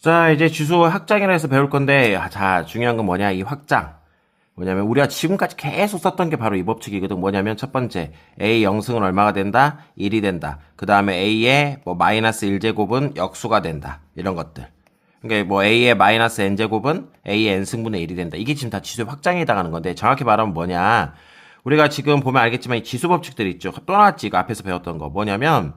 자, 이제 지수 확장이라 해서 배울 건데, 아, 자, 중요한 건 뭐냐, 이 확장. 뭐냐면, 우리가 지금까지 계속 썼던 게 바로 이 법칙이거든. 뭐냐면, 첫 번째, A 영승은 얼마가 된다? 1이 된다. 그 다음에 A의 뭐, 마이너스 1제곱은 역수가 된다. 이런 것들. 그러니까 뭐, A의 마이너스 N제곱은 A의 N승분의 1이 된다. 이게 지금 다 지수의 확장에 해당하는 건데, 정확히 말하면 뭐냐. 우리가 지금 보면 알겠지만, 이 지수 법칙들이 있죠. 또 나왔지, 이거 앞에서 배웠던 거. 뭐냐면,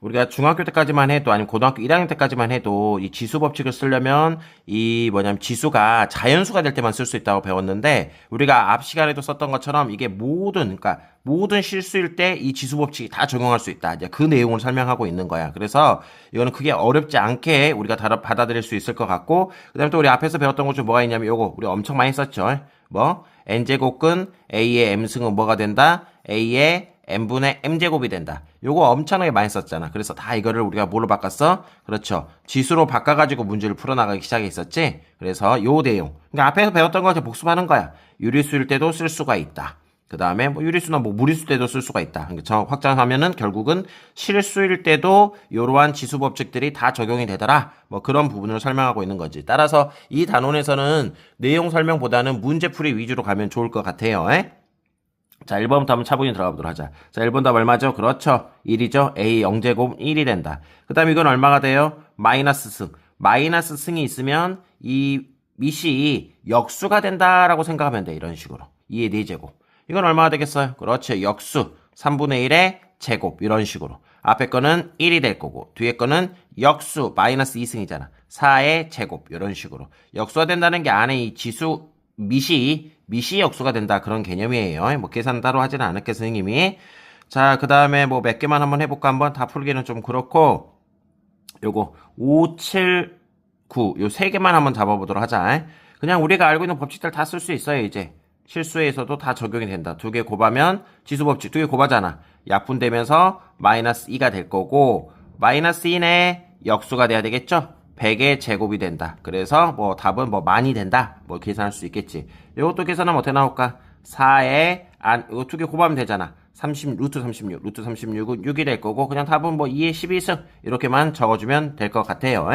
우리가 중학교 때까지만 해도 아니면 고등학교 1학년 때까지만 해도 이 지수 법칙을 쓰려면 이 뭐냐면 지수가 자연수가 될 때만 쓸 수 있다고 배웠는데 우리가 앞 시간에도 썼던 것처럼 이게 모든 그러니까 모든 실수일 때 이 지수 법칙이 다 적용할 수 있다. 이제 그 내용을 설명하고 있는 거야. 그래서 이거는 크게 어렵지 않게 우리가 다- 받아들일 수 있을 것 같고 그다음에 또 우리 앞에서 배웠던 것 중 뭐가 있냐면 요거 우리 엄청 많이 썼죠. 뭐 n제곱근 a의 m승은 뭐가 된다? a의 n분의 m제곱이 된다. 요거 엄청나게 많이 썼잖아. 그래서 다 이거를 우리가 뭘로 바꿨어? 그렇죠. 지수로 바꿔가지고 문제를 풀어나가기 시작했었지. 그래서 요 내용. 그러니까 앞에서 배웠던 거 이제 복습하는 거야. 유리수일 때도 쓸 수가 있다. 그 다음에 뭐 유리수나 뭐 무리수 때도 쓸 수가 있다. 그러니까 확장하면은 결국은 실수일 때도 이러한 지수 법칙들이 다 적용이 되더라. 뭐 그런 부분을 설명하고 있는 거지. 따라서 이 단원에서는 내용 설명보다는 문제풀이 위주로 가면 좋을 것 같아요. 에? 자, 1번부터 한번 차분히 들어가 보도록 하자. 자, 1번 답 얼마죠? 그렇죠. 1이죠. A 0제곱 1이 된다. 그 다음에 이건 얼마가 돼요? 마이너스 승. 마이너스 승이 있으면 이 밑이 역수가 된다라고 생각하면 돼. 이런 식으로. 2의 4제곱. 이건 얼마가 되겠어요? 그렇죠. 역수. 3분의 1의 제곱. 이런 식으로. 앞에 거는 1이 될 거고, 뒤에 거는 역수, 마이너스 2승이잖아. 4의 제곱. 이런 식으로. 역수가 된다는 게 안에 이 지수, 밑이, 밑이 역수가 된다. 그런 개념이에요. 뭐 계산 따로 하지는 않을게, 선생님이. 자, 그 다음에 뭐 몇 개만 한번 해볼까? 한번 다 풀기는 좀 그렇고, 요거 5, 7, 9 요 세 개만 한번 잡아보도록 하자. 그냥 우리가 알고 있는 법칙들 다 쓸 수 있어요, 이제. 실수에서도 다 적용이 된다. 두 개 곱하면 지수 법칙 두 개 곱하잖아. 약분되면서 마이너스 2가 될 거고 마이너스 2네 역수가 돼야 되겠죠? 100의 제곱이 된다. 그래서 뭐 답은 뭐 많이 된다. 뭐 계산할 수 있겠지. 이것도 계산하면 어떻게 나올까? 4에 안 이거 두 개 곱하면 되잖아. 30 루트 36 루트 36은 6이 될 거고 그냥 답은 뭐 2의 12승 이렇게만 적어주면 될 것 같아요.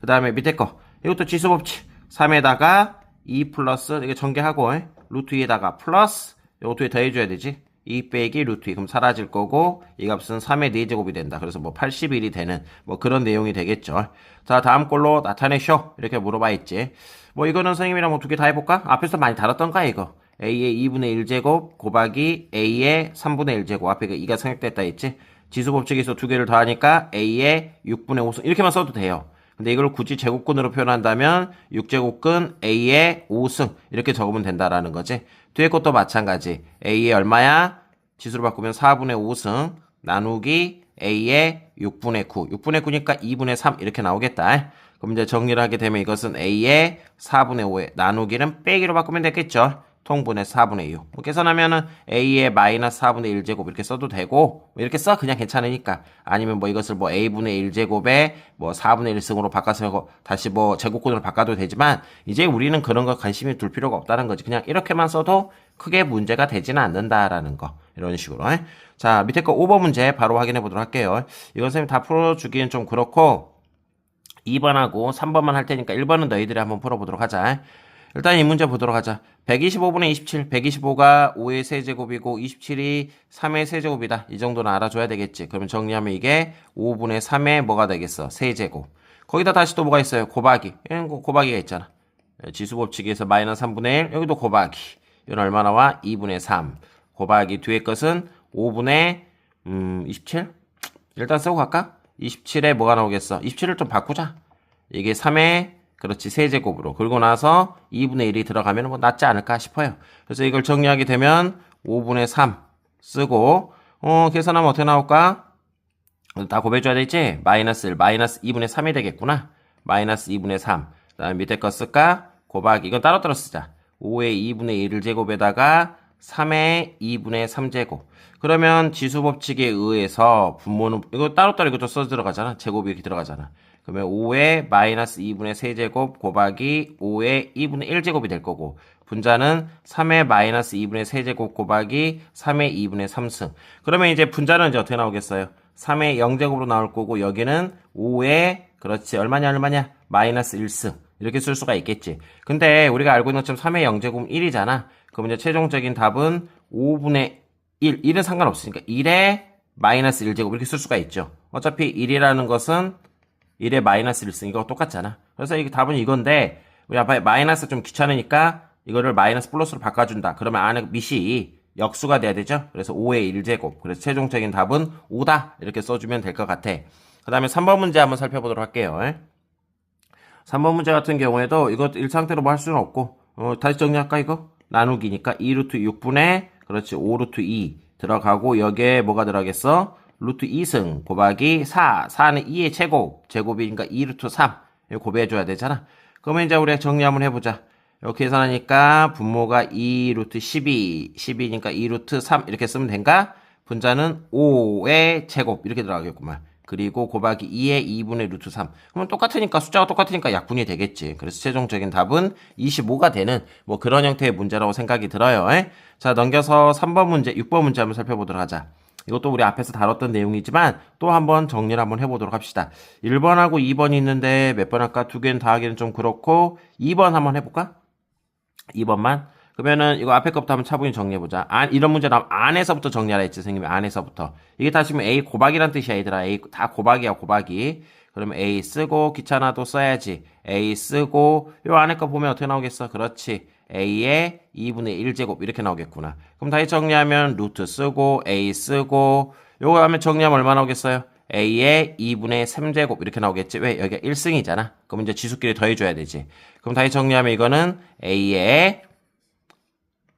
그 다음에 밑에 거 이것도 지수 법칙 3에다가 2 플러스 이게 전개하고 에? 루트 2에다가 플러스 두개 더해줘야 되지. 2 빼기 루트 2 그럼 사라질 거고 이 값은 3의 4제곱이 된다. 그래서 뭐 81이 되는 뭐 그런 내용이 되겠죠. 자 다음 걸로 나타내쇼 이렇게 물어봐 있지. 뭐 이거는 선생님이랑 뭐 두 개 다 해볼까? 앞에서 많이 다뤘던 거야 이거. a의 2분의 1제곱 곱하기 a의 3분의 1제곱 앞에 그 2가 생략됐다 했지. 지수 법칙에서 두 개를 더하니까 a의 6분의 5승 이렇게만 써도 돼요. 근데 이걸 굳이 제곱근으로 표현한다면 6제곱근 a의 5승 이렇게 적으면 된다라는 거지. 뒤에 것도 마찬가지. a의 얼마야? 지수로 바꾸면 4분의 5승 나누기 a의 6분의 9. 6분의 9니까 2분의 3 이렇게 나오겠다. 그럼 이제 정리를 하게 되면 이것은 a의 4분의 5에 나누기는 빼기로 바꾸면 되겠죠. 통분의 4분의 6. 뭐 계산하면은 a의 마이너스 4분의 1제곱 이렇게 써도 되고 뭐 이렇게 써 그냥 괜찮으니까 아니면 뭐 이것을 뭐 a분의 1제곱에 뭐 4분의 1승으로 바꿔서 다시 뭐 제곱근으로 바꿔도 되지만 이제 우리는 그런 거 관심이 둘 필요가 없다는 거지. 그냥 이렇게만 써도 크게 문제가 되지는 않는다라는 거. 이런 식으로. 에? 자, 밑에 거 5번 문제 바로 확인해 보도록 할게요. 이건 선생님 다 풀어주기엔 좀 그렇고 2번하고 3번만 할 테니까 1번은 너희들이 한번 풀어보도록 하자. 일단 이 문제 보도록 하자. 125분의 27, 125가 5의 세제곱이고 27이 3의 세제곱이다. 이 정도는 알아줘야 되겠지. 그러면 정리하면 이게 5분의 3의 뭐가 되겠어? 세제곱. 거기다 다시 또 뭐가 있어요? 곱하기. 이런 거 곱하기가 있잖아. 지수 법칙에서 마이너스 3분의 1, 여기도 곱하기. 이건 얼마 나와? 2분의 3. 곱하기 뒤에 것은 5분의 음, 27? 일단 쓰고 갈까? 27에 뭐가 나오겠어? 27을 좀 바꾸자. 이게 3의 그렇지 세제곱으로 그리고 나서 2분의 1이 들어가면 뭐 낫지 않을까 싶어요. 그래서 이걸 정리하게 되면 5분의 3 쓰고 어 계산하면 어떻게 나올까? 다 곱해줘야 되지? 마이너스 1, 마이너스 2분의 3이 되겠구나. 마이너스 2분의 3. 그 다음에 밑에 거 쓸까? 곱하기. 이건 따로따로 쓰자. 5의 2분의 1 제곱에다가 3의 2분의 3제곱. 그러면 지수 법칙에 의해서 분모는, 이거 따로따로 이것도 써 들어가잖아. 제곱이 이렇게 들어가잖아. 그러면 5의 마이너스 2분의 세제곱 곱하기 5의 2분의 1제곱이 될 거고 분자는 3의 마이너스 2분의 세제곱 곱하기 3의 2분의 3승. 그러면 이제 분자는 이제 어떻게 나오겠어요? 3의 0제곱으로 나올 거고 여기는 5의 그렇지 얼마냐 얼마냐 마이너스 1승 이렇게 쓸 수가 있겠지. 근데 우리가 알고 있는 것처럼 3의 0제곱 1이잖아. 그럼 이제 최종적인 답은 5분의 1. 1은 상관없으니까 1의 마이너스 1제곱 이렇게 쓸 수가 있죠. 어차피 1이라는 것은 1의 마이너스 1승 이거 똑같잖아. 그래서 이 답은 이건데 우리 아빠 마이너스 좀 귀찮으니까 이거를 마이너스 플러스로 바꿔준다. 그러면 안에 밑이 역수가 돼야 되죠. 그래서 5의 1제곱. 그래서 최종적인 답은 5다. 이렇게 써주면 될 것 같아. 그 다음에 3번 문제 한번 살펴보도록 할게요. 3번 문제 같은 경우에도 이것 1상태로 뭐 할 수는 없고 어, 다시 정리할까 이거? 나누기니까 2루트 6분의 그렇지 5루트 2 들어가고 여기에 뭐가 들어가겠어? 루트 2승 곱하기 4 4는 2의 제곱 제곱이니까 2루트 3 이거 곱해줘야 되잖아 그러면 이제 우리가 정리 한번 해보자 이렇게 계산하니까 분모가 2루트 12 12니까 2루트 3 이렇게 쓰면 된가? 분자는 5의 제곱 이렇게 들어가겠구만 그리고 곱하기 2의 2분의 루트 3. 그러면 똑같으니까 숫자가 똑같으니까 약분이 되겠지. 그래서 최종적인 답은 25가 되는 뭐 그런 형태의 문제라고 생각이 들어요. 에? 자 넘겨서 3번 문제, 6번 문제 한번 살펴보도록 하자. 이것도 우리 앞에서 다뤘던 내용이지만 또 한번 정리를 한번 해보도록 합시다. 1번하고 2번이 있는데 몇 번 할까? 두 개는 다 하기는 좀 그렇고 2번 한번 해볼까? 2번만. 그러면은 이거 앞에 것부터 한번 차분히 정리해보자. 안, 이런 문제 나오면 안에서부터 정리하라 했지, 선생님이. 안에서부터. 이게 다 지금 A 고박이란 뜻이야, 얘들아. A 다 고박이야, 고박이. 그러면 A 쓰고 귀찮아도 써야지. A 쓰고 요 안에 거 보면 어떻게 나오겠어? 그렇지. A의 2분의 1제곱 이렇게 나오겠구나. 그럼 다시 정리하면 루트 쓰고 A 쓰고 요거 하면 정리하면 얼마 나오겠어요? A의 2분의 3제곱 이렇게 나오겠지. 왜? 여기가 1승이잖아. 그럼 이제 지수끼리 더해줘야 되지. 그럼 다시 정리하면 이거는 A의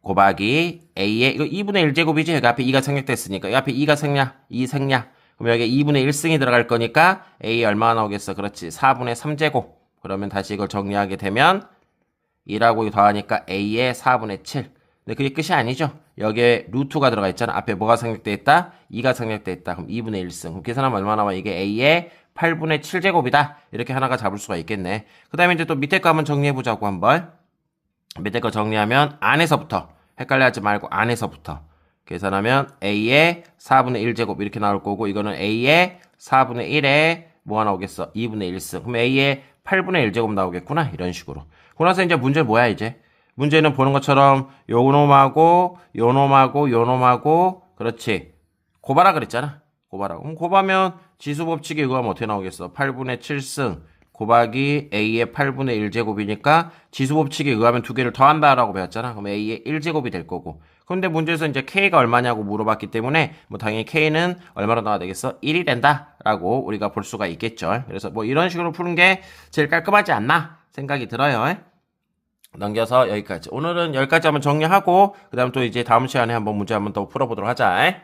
곱하기 A의 이거 2분의 1제곱이지 여기 앞에 2가 생략됐으니까 여기 앞에 2가 생략 2 생략 그럼 여기 2분의 1승이 들어갈 거니까 A 얼마나 나오겠어 그렇지 4분의 3제곱 그러면 다시 이걸 정리하게 되면 2라고 더하니까 A의 4분의 7 근데 그게 끝이 아니죠. 여기에 루트가 들어가 있잖아. 앞에 뭐가 생략돼 있다? 2가 생략돼 있다. 그럼 2분의 1승. 그럼 계산하면 얼마 나와? 이게 A의 8분의 7제곱이다. 이렇게 하나가 잡을 수가 있겠네. 그 다음에 이제 또 밑에 거 한번 정리해보자고 한번. 밑에 거 정리하면 안에서부터. 헷갈려 하지 말고 안에서부터. 계산하면 A의 4분의 1제곱 이렇게 나올 거고 이거는 A의 4분의 1에 뭐가 나오겠어? 2분의 1승. 그럼 A의 8분의 1제곱 나오겠구나. 이런 식으로 고 나서 이제 문제 뭐야 이제 문제는 보는 것처럼 요놈하고 요놈하고 요놈하고 그렇지 고바라 그랬잖아 고바라 그럼 곱하면 지수 법칙에 이거 하면 어떻게 나오겠어? 8분의 7승 곱하기 A의 8분의 1제곱이니까 지수 법칙에 의하면 두 개를 더한다라고 배웠잖아. 그럼 A의 1제곱이 될 거고. 그런데 문제에서 이제 K가 얼마냐고 물어봤기 때문에 뭐 당연히 K는 얼마로 나와야 되겠어? 1이 된다라고 우리가 볼 수가 있겠죠. 그래서 뭐 이런 식으로 푸는 게 제일 깔끔하지 않나 생각이 들어요. 넘겨서 여기까지. 오늘은 여기까지 한번 정리하고 그 다음 또 이제 다음 시간에 한번 문제 한번 더 풀어보도록 하자.